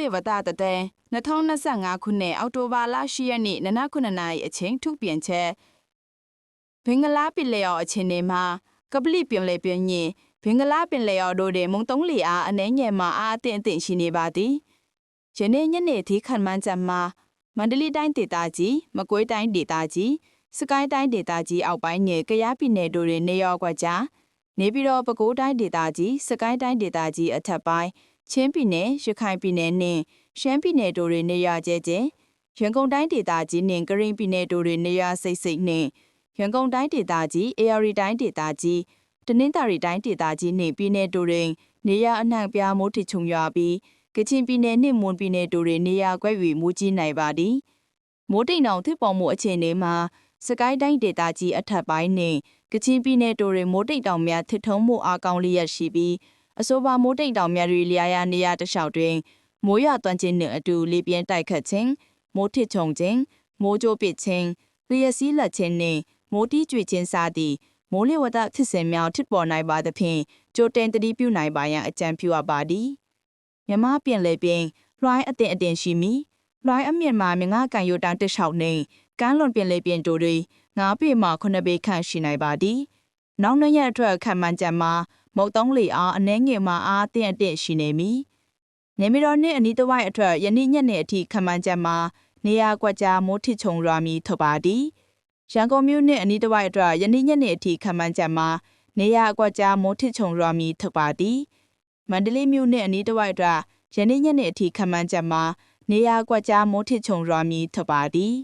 မိုးလေဝသတတဲ့2025ခုနှစ်အောက်တိုဘာလ10ရက်နေ့နနက်9နာရီအချိန်ထုတ်ပြန်ချက်ဘင်္ဂလားပင်လယ်အော်အခြေအနေမှာကပလီပင်လယ်ပြင်ညင်ဘင်္ဂလားပင်လယ်အော်တို့တွင်မုန်တုံးလီအားအနှဲငယ်မှအားအသင့်အသင့်ရှိနေပါသည်ယနေ့ညနေထိခန့်မှန်းချက်မှာမန္တလေးတိုင်းဒေသကြီးမကွေးတိုင်းဒေသကြီးစကိုင်းတိုင်းဒေသကြီးအောက်ပိုင်းနဲ့ကယားပြည်နယ်တို့တွင်နေရောကွက်ကြားနေပြည်တော်ပဲခူးတိုင်းဒေသကြီးစကိုင်းတိုင်းဒေသကြီးအထက်ပိုင်း ချင်းပြည်နယ်ရခိုင်ပြည်နယ်နှင့်ရှမ်းပြည်နယ်တို့တွင်နေရကျဲကျဲရန်ကုန်တိုင်းဒေသကြီးနှင့်ကရင်ပြည်နယ်တို့တွင်နေရစိတ်စိတ်နှင့်ရန်ကုန်တိုင်းဒေသကြီးအေရီတိုင်းဒေသကြီးတနင်္သာရီတိုင်းဒေသကြီးနှင့်ပြည်နယ်တို့တွင်နေရအနှံ့ပြားမိုးထချုံရွာပြီးကချင်ပြည်နယ်နှင့်မွန်ပြည်နယ်တို့တွင်နေရကွက်၍မူကြီးနိုင်ပါသည်မိုးတိမ်တောင်ဖြစ်ပေါ်မှုအခြေအနေမှာစကိုင်းတိုင်းဒေသကြီးအထက်ပိုင်းနှင့်ကချင်ပြည်နယ်တို့တွင်မိုးတိမ်တောင်များထစ်ထုံးမှုအားကောင်းလျက်ရှိပြီး အဆိုပါမိုးတိမ်တောင်များတွင်လျာရနေရတလျှောက်တွင်မိုးရွာသွန်းခြင်းနှင့်အတူလေပြင်းတိုက်ခတ်ခြင်းမိုးထစ်ချုံခြင်းမိုးကြိုးပစ်ခြင်းလျက်စီးလက်ခြင်းနှင့်မိုးတီးကြွေခြင်းစသည့်မိုးလေဝသဖြစ်စဉ်များထစ်ပေါ်နိုင်ပါသဖြင့်ကြိုတင်တတိပြုနိုင်ပါရန်အကြံပြုအပ်ပါသည်မြမပြင်လေပြင်လွှိုင်းအတင်အတင်ရှိမီလွှိုင်းအမြင့်မှာမြငါကန်ယိုတန်တစ်လျှောက်နှင့်ကမ်းလွန်ပြင်လေပြင်တို့တွင်9ပေမှ9ပေခန့်ရှိနိုင်ပါသည်နောက်နှစ်ရက်အတွက်ခံမှန်းချက်မှာ မုတ်သုံးလီအားအနှဲငယ်မှအားအသင့်အတင့်ရှိနေမည်နေမီတော်နှင့်အနီးတစ်ဝိုက်အတွက်ယနေ့ညနေအထိခံမှန်းချက်မှာနေရာကွက်ကြားမိုးထစ်ချုံရွာမီထပါသည်ရန်ကုန်မြို့နှင့်အနီးတစ်ဝိုက်အတွက်ယနေ့ညနေအထိခံမှန်းချက်မှာနေရာအကွက်ကြားမိုးထစ်ချုံရွာမီထပါသည်မန္တလေးမြို့နှင့်အနီးတစ်ဝိုက်အတွက်ယနေ့ညနေအထိခံမှန်းချက်မှာနေရာကွက်ကြားမိုးထစ်ချုံရွာမီထပါသည်